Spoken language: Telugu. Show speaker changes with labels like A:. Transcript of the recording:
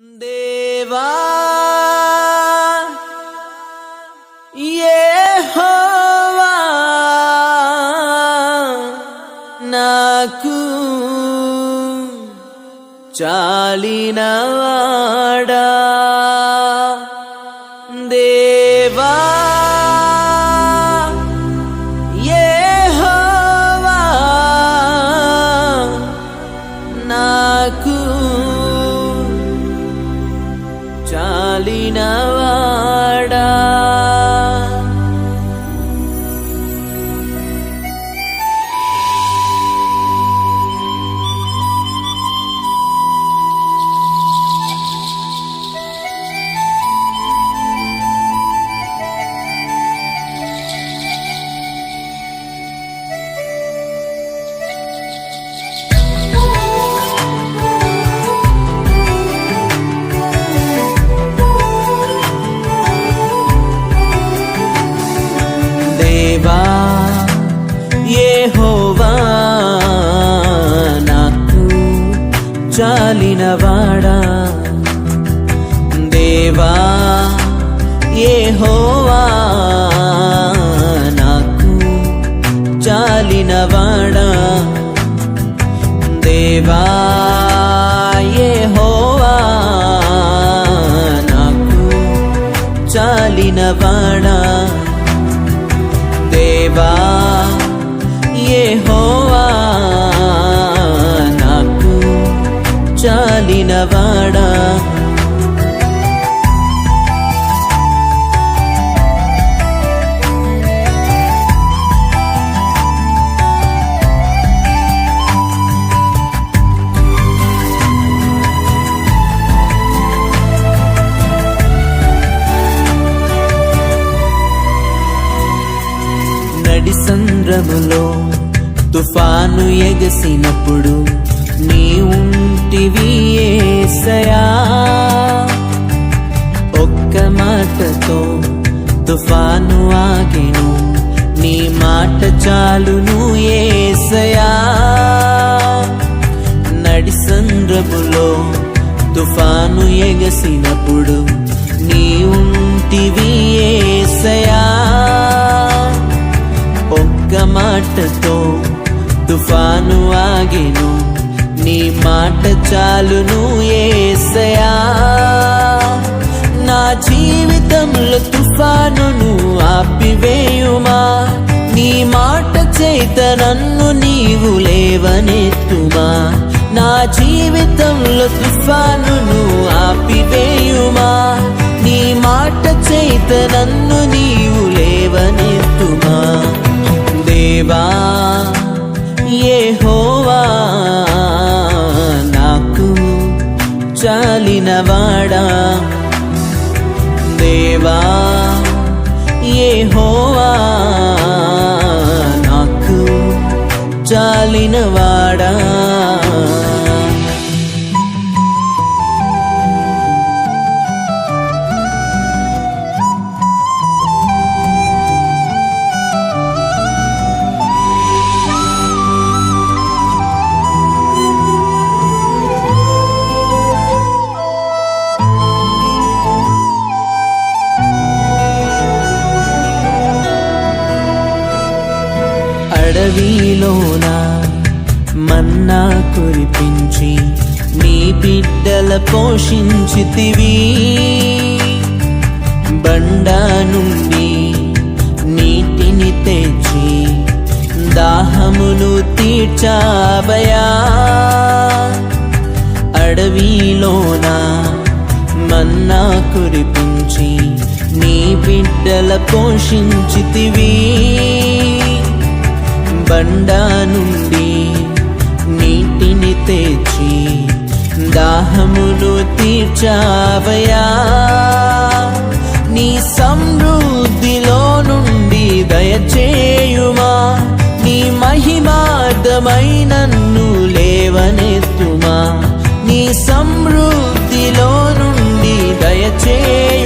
A: దేవా యెహోవా నాకు చాలినవాడా దేవా యెహోవా నాకు చాలినవాడా చాలినవాడా దేవా యెహోవా నాకు చాలినవాడా దేవా యెహోవా నాకు చాలినవాడా దేవా యెహోవా నాకు చాలినవాడా? నడి సంద్రములో తుఫాను ఎగసినప్పుడు నీవి ఏసయా ఒక్క మాటతో తుఫాను ఆగెను. నీ మాట చాలును ఏసయా నడి సంద్రములో తుఫాను ఎగసినప్పుడు నీ ఉంటివి ఏసయా ఒక్క మాటతో తుఫాను ఆగెను. నీ మాట చాలును ఏసయా? నా జీవితంలో తుఫానును ఆపివేయుమా? నీ మాట చేత నన్ను నీవు లేవనెత్తుమా? నా జీవితంలో తుఫానును ఆపివేయుమా? నీ మాట చేత నన్ను నీవు లేవనెత్తుమా? దేవా యెహోవా నాకు చాలినవాడా దేవా నీలోన మన్నా కురిపించి నీ బిడ్డల పోషించితివి. బండ నుండి నీటిని తెచ్చి దాహమును తీర్చావయా అడవిలోన మన్నా కురిపించి నీ బిడ్డల పోషించితివీ. బండ నుండి నీటిని తెచ్చి దాహమును తీర్చావయా. నీ సమృద్ధిలో నుండి దయచేయుమా. నీ మహిమార్థమై నన్ను లేవనెత్తుమా. నీ సమృద్ధిలో నుండి దయచే